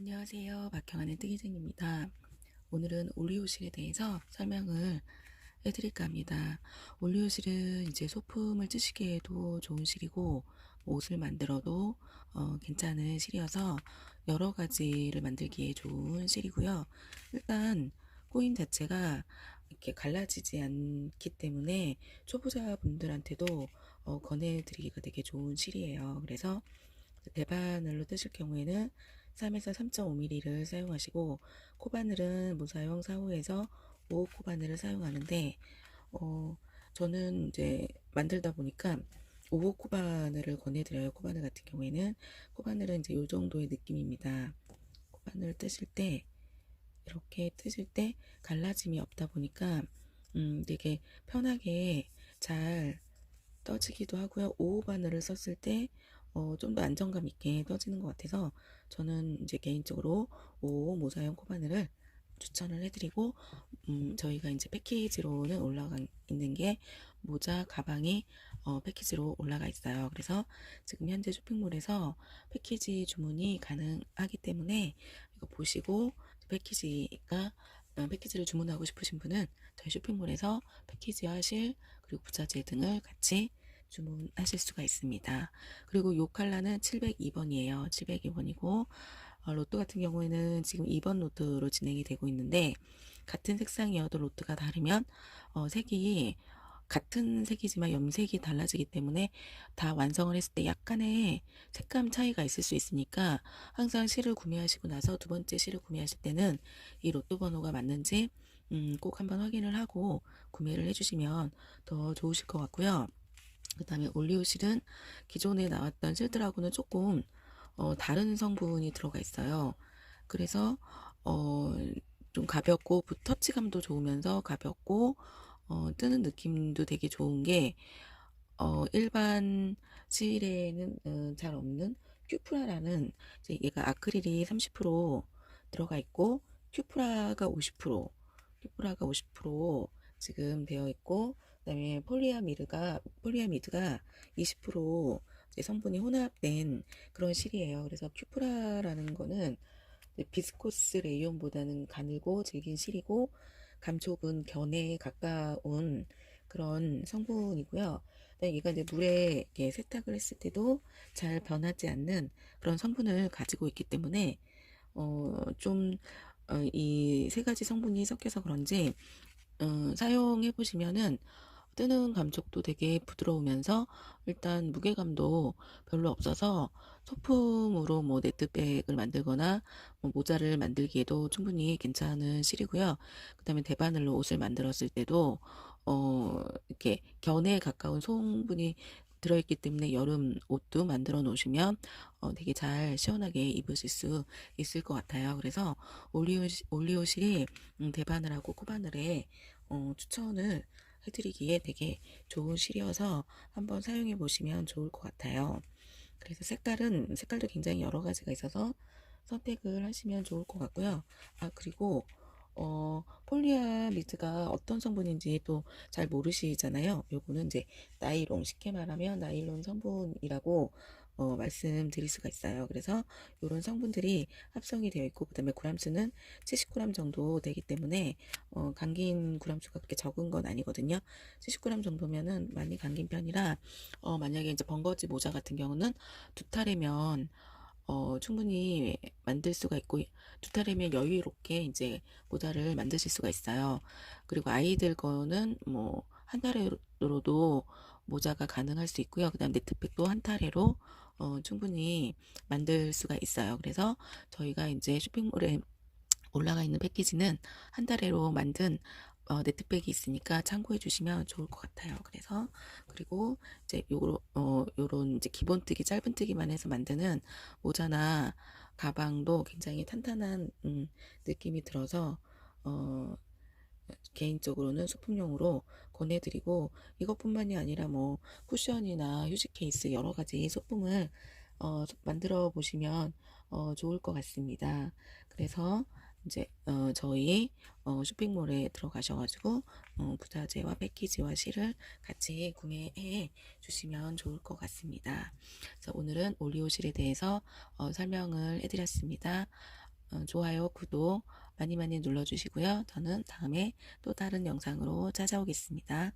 안녕하세요. 박경환의 뜨기쟁입니다. 오늘은 올리오실에 대해서 설명을 해드릴까 합니다. 올리오실은 이제 소품을 뜨시기에도 좋은 실이고 옷을 만들어도 어, 괜찮은 실이어서 여러 가지를 만들기에 좋은 실이고요. 일단 꼬임 자체가 이렇게 갈라지지 않기 때문에 초보자분들한테도 어, 권해드리기가 되게 좋은 실이에요. 그래서 대바늘로 뜨실 경우에는 3에서 3.5mm를 사용하시고 코바늘은 무사용 4호에서 5호 코바늘을 사용하는데 어 저는 이제 만들다 보니까 5호 코바늘을 권해드려요. 코바늘 같은 경우에는 코바늘은 이제 요 정도의 느낌입니다. 코바늘 뜨실 때 이렇게 뜨실 때 갈라짐이 없다 보니까 음 되게 편하게 잘 떠지기도 하고요. 5호 바늘을 썼을 때 어, 좀 더 안정감 있게 떠지는 것 같아서 저는 이제 개인적으로 5호 모사용 코바늘을 추천을 해드리고 음, 저희가 이제 패키지로는 올라가 있는 게 모자 가방이 어, 패키지로 올라가 있어요. 그래서 지금 현재 쇼핑몰에서 패키지 주문이 가능하기 때문에 이거 보시고 패키지가 어, 패키지를 주문하고 싶으신 분은 저희 쇼핑몰에서 패키지 하실 그리고 부자재 등을 같이 주문하실 수가 있습니다. 그리고 요 컬러는 702번이에요. 702번이고 어, 로또 같은 경우에는 지금 2번 로트로 진행이 되고 있는데 같은 색상이어도 로트가 다르면 어, 색이 같은 색이지만 염색이 달라지기 때문에 다 완성을 했을 때 약간의 색감 차이가 있을 수 있으니까 항상 실을 구매하시고 나서 두 번째 실을 구매하실 때는 이 로또 번호가 맞는지 음, 꼭 한번 확인을 하고 구매를 해주시면 더 좋으실 것 같고요. 그 다음에 올리오실은 기존에 나왔던 실들하고는 조금 어, 다른 성분이 들어가 있어요. 그래서 어, 좀 가볍고 터치감도 좋으면서 가볍고 어, 뜨는 느낌도 되게 좋은 게 어, 일반 실에는 어, 잘 없는 큐프라라는 이제 얘가 아크릴이 30% 들어가 있고 큐프라가 50% 큐프라가 50% 지금 되어 있고 그다음에 폴리아미드가 폴리아미드가 20% 이제 성분이 혼합된 그런 실이에요. 그래서 큐프라라는 거는 비스코스 레이온보다는 가늘고 질긴 실이고 감촉은 견해에 가까운 그런 성분이고요. 얘가 이제 물에 세탁을 했을 때도 잘 변하지 않는 그런 성분을 가지고 있기 때문에 어, 좀, 어, 이세 가지 성분이 섞여서 그런지, 어, 사용해 보시면은 뜨는 감촉도 되게 부드러우면서 일단 무게감도 별로 없어서 소품으로 뭐 네트백을 만들거나 뭐 모자를 만들기에도 충분히 괜찮은 실이고요. 그 다음에 대바늘로 옷을 만들었을 때도 어 이렇게 견해에 가까운 성분이 들어있기 때문에 여름 옷도 만들어 놓으시면 어, 되게 잘 시원하게 입으실 수 있을 것 같아요. 그래서 올리오, 올리오실이 음, 대바늘하고 코바늘에 어, 추천을 해드리기에 되게 좋은 실이어서 한번 사용해 보시면 좋을 것 같아요. 그래서 색깔은 색깔도 굉장히 여러 가지가 있어서 선택을 하시면 좋을 것 같고요. 아 그리고 어, 폴리아미드가 어떤 성분인지 또 잘 모르시잖아요. 요거는 이제 나일론, 쉽게 말하면 나일론 성분이라고 어, 말씀드릴 수가 있어요. 그래서 이런 성분들이 합성이 되어 있고 그다음에 그람수는 70g 정도 되기 때문에 어, 감긴 그람수가 그렇게 적은 건 아니거든요. 70g 정도면은 많이 감긴 편이라 어, 만약에 이제 번거지 모자 같은 경우는 두 탈이면 어, 충분히 만들 수가 있고 두 탈이면 여유롭게 이제 모자를 만드실 수가 있어요. 그리고 아이들 거는 뭐 한 달에로도 모자가 가능할 수 있고요. 그 다음 네트백도 한 타래로 어, 충분히 만들 수가 있어요. 그래서 저희가 이제 쇼핑몰에 올라가 있는 패키지는 한 달에로 만든 어, 네트백이 있으니까 참고해 주시면 좋을 것 같아요. 그래서 그리고 이제 요런 어 요런 이제 기본 뜨기 짧은 뜨기만 해서 만드는 모자나 가방도 굉장히 탄탄한 음, 느낌이 들어서 어 개인적으로는 소품용으로 권해드리고 이것뿐만이 아니라 뭐 쿠션이나 휴지 케이스 여러 가지 소품을 어, 만들어 보시면 어, 좋을 것 같습니다. 그래서 이제 어, 저희 어, 쇼핑몰에 들어가셔가지고 어, 부자재와 패키지와 실을 같이 구매해 주시면 좋을 것 같습니다. 그래서 오늘은 올리오실에 대해서 어, 설명을 해드렸습니다. 어, 좋아요, 구독 많이 많이 눌러주시고요. 저는 다음에 또 다른 영상으로 찾아오겠습니다.